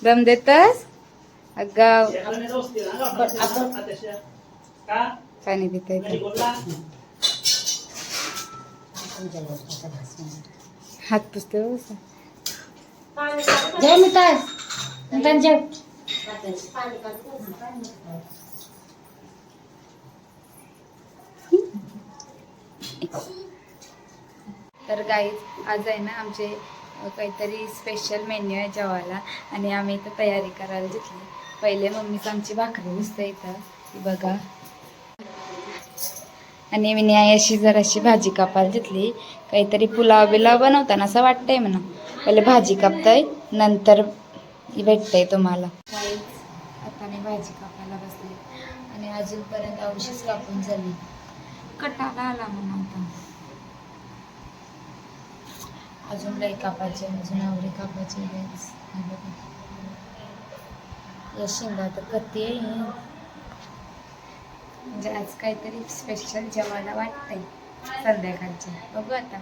¿Dónde detas, Acá. Acá. Acá. Acá. Acá. हात पुसते जय जेव. तर गाईज आज आहे ना आमचे काहीतरी स्पेशल मेन्यू आहे जेवायला आणि आम्ही इथं तयारी करायला घेतली. पहिले मम्मीच आमची भाकरी दिसते इथं. बघा. आणि मी न्याय अशी जराशी भाजी कापायला घेतली. काहीतरी पुलाव बिलाव बनवताना असं वाटतंय म्हणा. पहिले भाजी कापताय नंतर भेटतंय तुम्हाला. Guys, आता मी भाजी कापायला बसली. आणि अजूनपर्यंत औषध कापून झाली. कटाला आला म्हणून आता. अजून लई कापायचे अजून आवडी कापायचे या शेंगा तर कती आहे म्हणजे आज काहीतरी स्पेशल जेवायला वाटतंय संध्याकाळचे. बघू आता.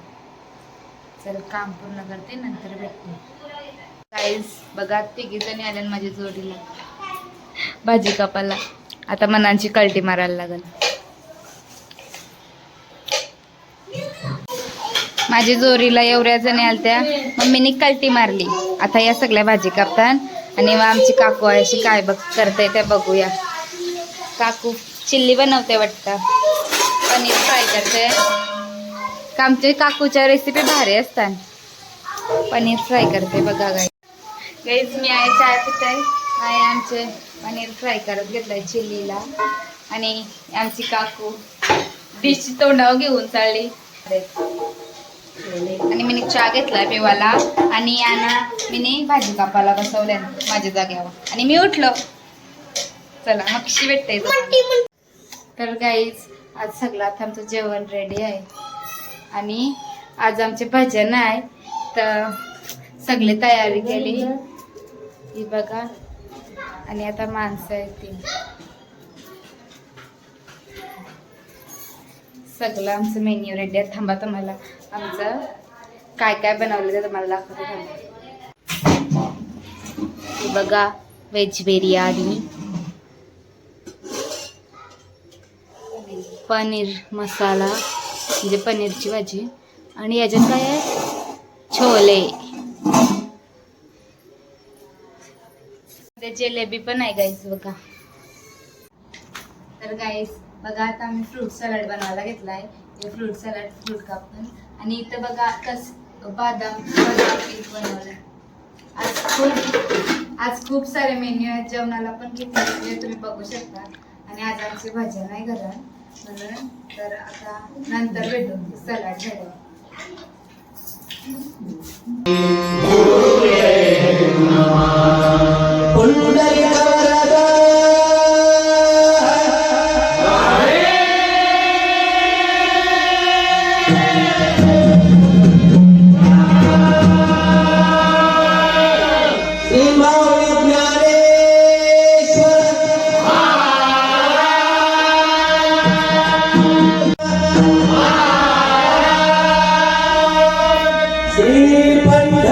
चल काम पूर्ण करते नंतर भेटते काहीच बघा तिघी जणी आल्या माझ्या जोडीला. भाजी कापाला आता मनांची कल्टी मारायला लागल. माझ्या जोरीला एवढ्या जणी आलत्या मम्मीने कलटी मारली. आता या सगळ्या भाजी कापतात आणि मग आमची काकू अशी काय बघ करते ते बघूया. काकू चिल्ली बनवते वाटतं. पनीर फ्राय करते. का आमच्या काकूच्या रेसिपी भारी असतात. पनीर फ्राय करते बघा गाई गाईज मी आहे चाय पिताय आहे आमचे पनीर फ्राय करत घेतलाय चिल्लीला. आणि आमची काकू डिश तोंडावर घेऊन चालली. आणि मी चहा घेतलाय पिवाला. आणि यांना मी भाजी कापायला बसवल्या माझ्या जाग्यावर आणि मी उठलो. चला मक्षी भेटते तर गाईज आज सगळं आता आमचं जेवण रेडी आहे. आणि आज आमचे भजन आहे. तर सगळी तयारी केली. ही बघा. आणि आता माणसं आहेत ती. सगळं आमचं मेन्यू रेडी आहे. थांबा तुम्हाला. आमचं काय काय बनवलं ते तुम्हाला दाखवतो थांबा. बघा व्हेज बिर्याणी पनीर मसाला म्हणजे पनीरची भाजी. आणि याच्यात काय आहे? छोले. ते जिलेबी पण आहे गाईस बघा. तर गाईस बघा आता आम्ही फ्रूट सलाड बनवायला घेतलाय. आहे फ्रूट सलाड फ्रूट कापून आणि इथं बघा कस बदाम बदाम पीठ बनवलं आज खूप आज खूप सारे मेन्यू आहेत. जेवणाला पण किती तुम्ही बघू शकता. आणि आज आमची भाजी नाही घरात. म्हणून तर आता नंतर भेटू. सलाड झालं பண்பு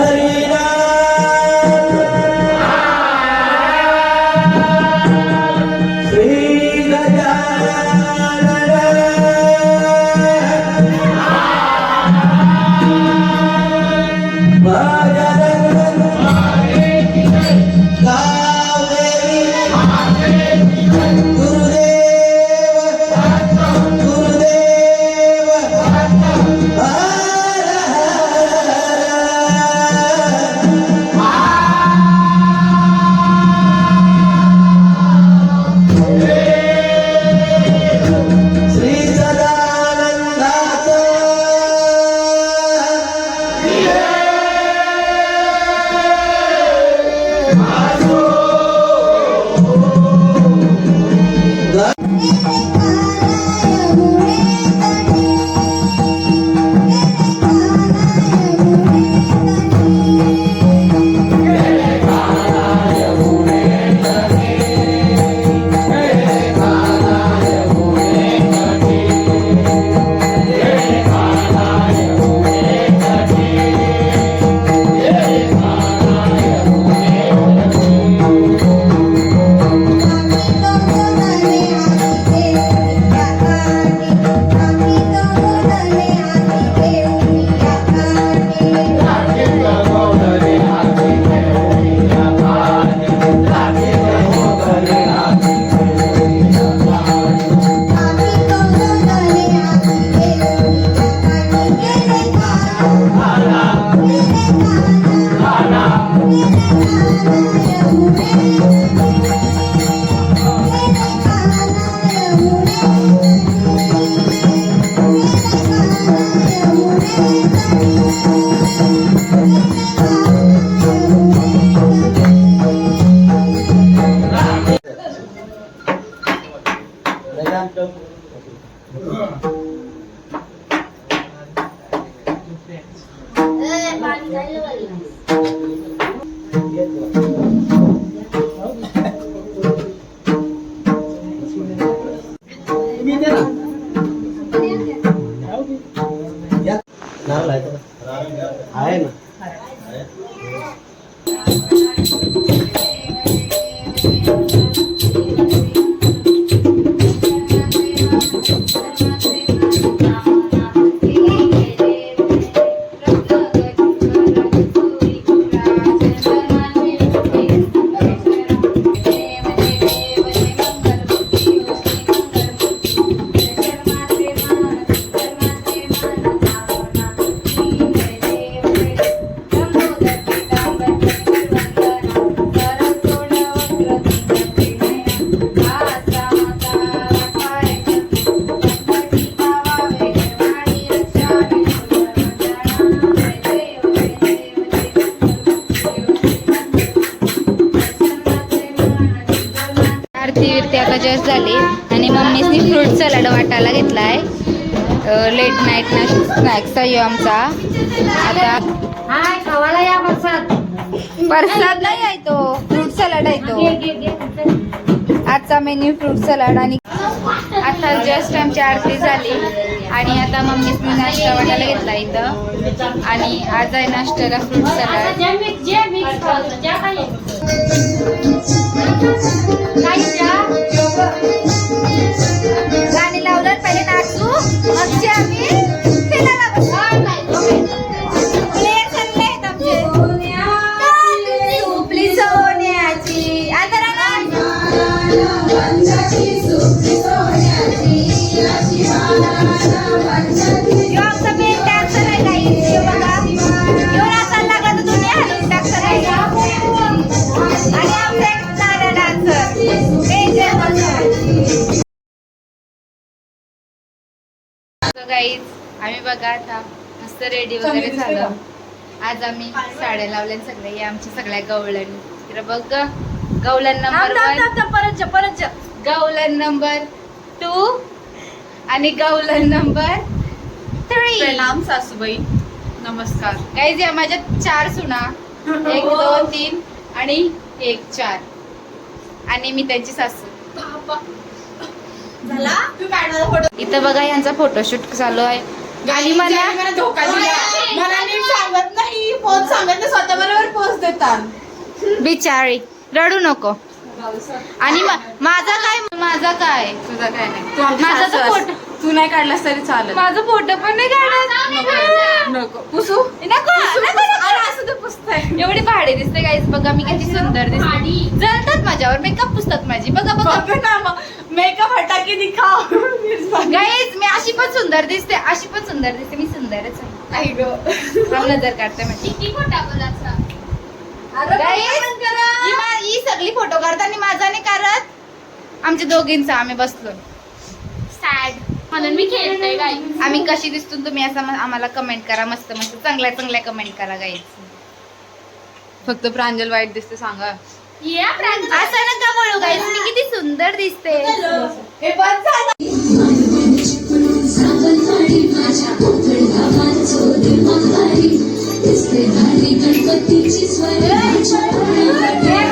स्नॅक्स आहे आमचा. आता हाय खावाला या प्रसाद. प्रसाद नाही आहे तो. फ्रूट सलाड आहे तो. आजचा मेन्यू फ्रूट सलाड आणि आता जस्ट आमची आरती झाली. आणि आता मम्मीसनी नाश्ता वाटायला घेतला इथं. आणि आज आहे नाश्त्याला फ्रूट सलाड गाणी लावलं पहिले नाचू. मग जे आम्ही आम्ही बघा आता मस्त रेडी वगैरे झालं. आज आम्ही साड्या लावल्या सगळे या आमच्या सगळ्या गवळण. तर बघ ग, गवळण नंबर वन परत परत जा गवलन नंबर टू आणि गवलन नंबर थ्री प्रणाम सासूबाई. नमस्कार. काही या माझ्या चार सुना. एक दोन तीन आणि एक चार. आणि मी त्यांची सासू. झाला? इथं बघा यांचा फोटोशूट चालू आहे. आणि मला धोका दिला. मला नीट सांगत नाही. पोच सांगत नाही. स्वतः बरोबर पोच देतात. बिचारी. रडू नको. आणि म- माझा काय माझा काय? तुझा काय नाही. माझा तर फोटो तू नाही काढलास तरी चालेल. माझा फोटो पण नाही काढत. नको पुसू? नको. असं तर पुसताय. एवढी भाडे दिसते गाईस बघा मी किती सुंदर दिसते. जळतात माझ्यावर मेकअप पुसतात माझी. बघा बघा. ना मेकअप हटाके दिखाव. गाईस मी अशी पण सुंदर दिसते अशी पण सुंदर दिसते. मी सुंदरच आहे. आई ग. मला नजर काढते म्हणजे Guys, ही मा- ही सगळी फोटो काढतात आणि माझा नाही करत. आमच्या दोघींचा आम्ही बसलो. सॅड म्हणून मी खेळते गाई आम्ही कशी दिसतो तुम्ही असं आम्हाला कमेंट करा मस्त मस्त. चांगल्या चांगल्या कमेंट करा गाईस फक्त प्रांजल वाईट दिसते सांगा. या प्रांजल. असं नका बोलू गाईस मी किती सुंदर दिसते. हे झालं. सावंतवाडी माझ्या कोकण गावात चोरी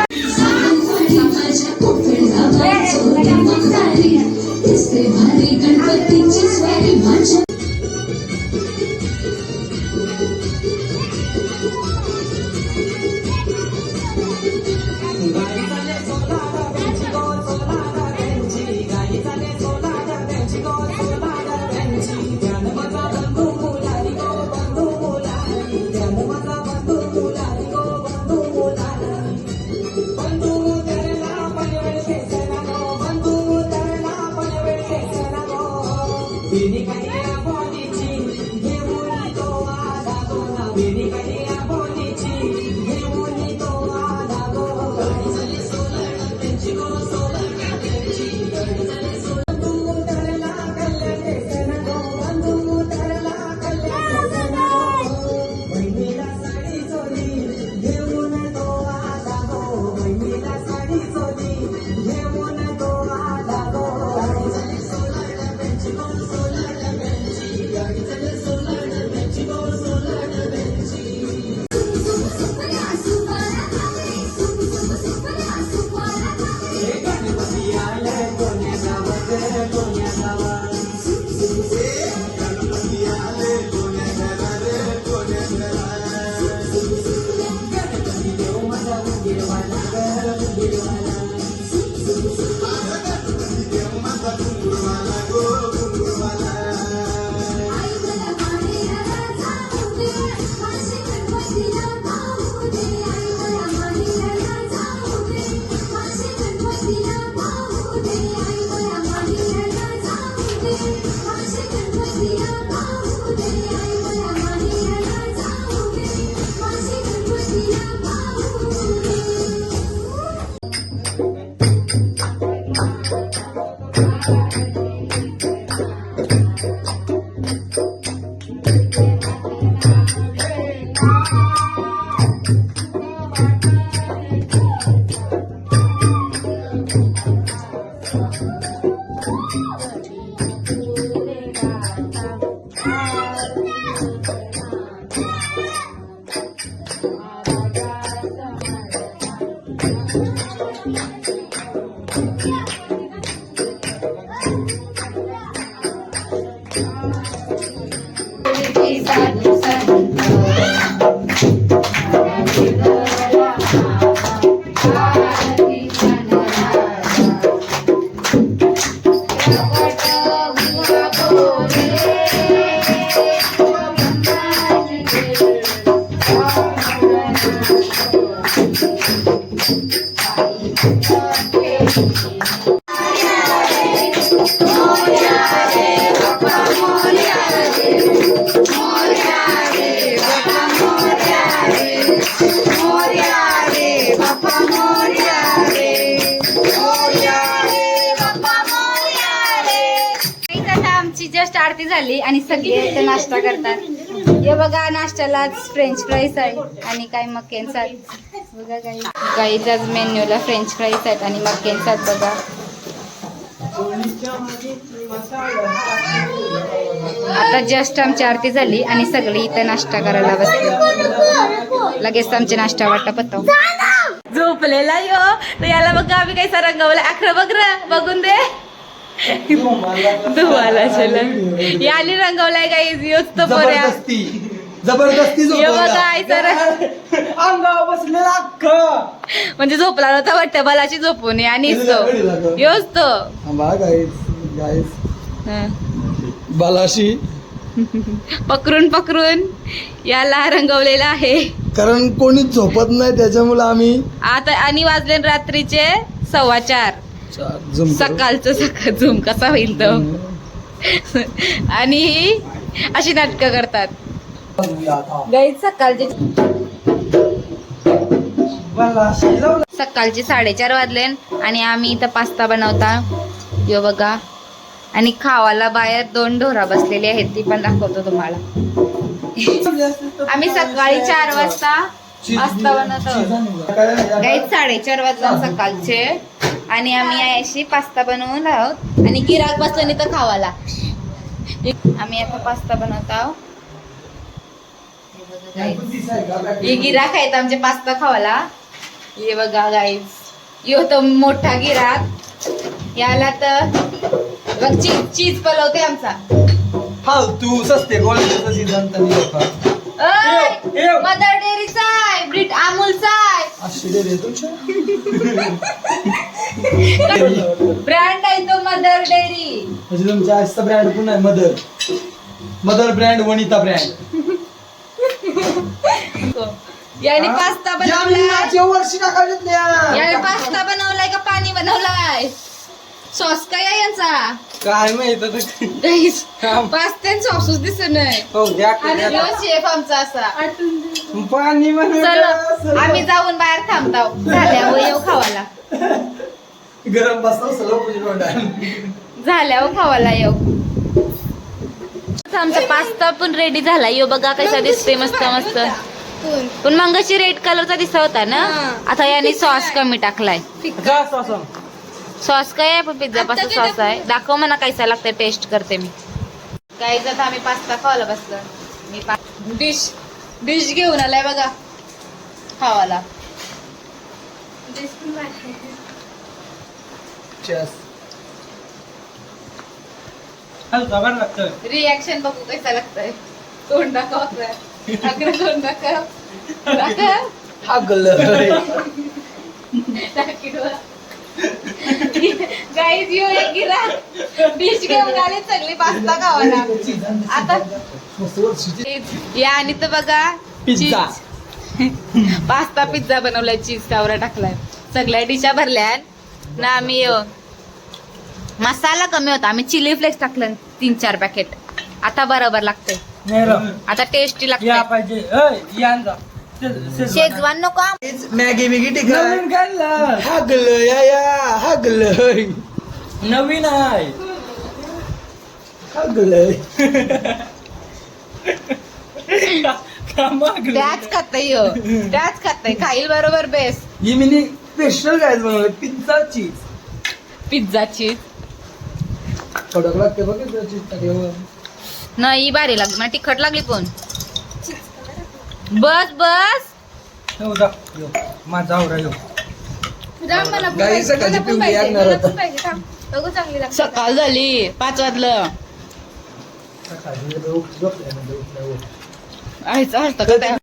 झाली आणि सगळे इथे नाश्ता करतात. हे बघा नाश्त्याला फ्रेंच फ्राईज आहे आणि काय मकेन्स आहेत बघा काही. गाईच्याच मेन्यूला फ्रेंच फ्राईज आहेत आणि मकेन्स आहेत बघा. आता जस्ट आमची आरती झाली आणि सगळी इथं नाश्ता करायला बसली. लगेच आमचे नाश्ता वाटा पत्ता झोपलेला यो. तर याला बघा आम्ही काही रंगवलं. अखरं बघ बघून दे. धुवाला चलन याने रंगवलाय काही योच तो बऱ्या जबरदस्ती. अंगावर बसलेला अख्ख. म्हणजे झोपला नव्हता वाटतं बलाची झोपून आणि योच तो. बालाशी पकडून पकडून. याला रंगवलेला आहे. कारण कोणीच झोपत नाही त्याच्यामुळे आम्ही आता आणि वाजले रात्रीचे सव्वा चार. सकाळचं सकाळ झूम कसा होईल तो? आणि ही अशी नाटकं करतात. गाईत सकाळचे. सकाळचे साडेचार वाजले आणि आम्ही इथं पास्ता बनवता. यो बघा. आणि खावाला बाहेर दोन ढोरा बसलेली आहेत ती पण दाखवतो तुम्हाला. आम्ही सकाळी चार वाजता पास्ता बनवतो. गाईत साडेचार वाजता सकाळचे. आणि आम्ही अशी पास्ता बनवून आहोत. आणि गिराक बसलं नाही तर खावाला. आम्ही आता पास्ता बनवत आहोत. हे. हे गिराक आहेत आमचे पास्ता खावाला. हे बघा गाईज. यो तो मोठा गिराक. याला तर बघ चीज चीज पलवते आमचा. फालतू सस्ते गोळ्याचा मदर डेअरीचा आहे ब्रिट अमूलचा ब्रँड आहे तो मदर डेअरी म्हणजे तुमच्या आजचा ब्रँड पण आहे? Mother. Mother brand Vanita brand. याने पास्ता बनवलाय. वर्षी टाकायच्यात याने पास्ता बनवलाय का पाणी बनवलाय? सॉस काय आहे यांचा. काय माहीत. Guys, पास्त्यान सॉसच दिसत नाही. हो आणि शेफ आमचा असा. पाणी चलो आम्ही जाऊन बाहेर थांबताव. झाल्यावर येऊ खावाला. गरम बसतो सगळं झाल्यावर खावाला येऊ. आमचा पास्ता पण रेडी झाला. यो बघा कसा दिसते मस्त मस्त. पण मंगाशी रेड कलरचा दिसत होता ना? आता याने सॉस कमी टाकलाय. सॉस काय आहे? पण पिझ्झा पास्ता सॉस आहे. दाखव मला कैसा लागतं टेस्ट करते मी. काय जात आम्ही पास्ता खावाला बसलो मी डिश डिश घेऊन आलाय बघा खावाला रिॲक्शन बघू कैसा लागतंय. तोंड दाखवतोय तोंड दाखव. दाखव. हा दाखव. गाईज यो एक गिरा. डिश घेऊन आले सगळी पास्ता खावाला आता या आणि तर बघा पिझ्झा. पास्ता पिझ्झा बनवलाय चीज कावरा टाकलाय. सगळ्या डिशा भरल्या ना आम्ही मसाला कमी होता. आम्ही चिली फ्लेक्स टाकलं तीन चार पॅकेट आता बरोबर लागतंय. आता टेस्टी या शेजवान. नको मॅगी बिगी टिका नवीन काढला. हागल या या हागल. नवीन आहे. हागल? त्याच खाताय ह्यो. त्याच खाताय खाईल बरोबर बेस्ट ही मिनी स्पेशल काय बनवलं. पिझ्झा चीज पिझ्झा चीज कडक लागते बघ चीज टाकल्यावर नाही भारी लागली. मला तिखट लागली पण. बस बस ठेव जा. यो. माझा आवरा यो राम मला पण गाई पाहिजे, सकाळची मला पण पिवळी पाहिजे, आणणार मला आता. पण पाहिजे, थांब. बघू चांगली लागते सकाळ झाली पाच वाजलं सकाळी झोपल्यानंतर उठल्यावर. आयचं हसतं का?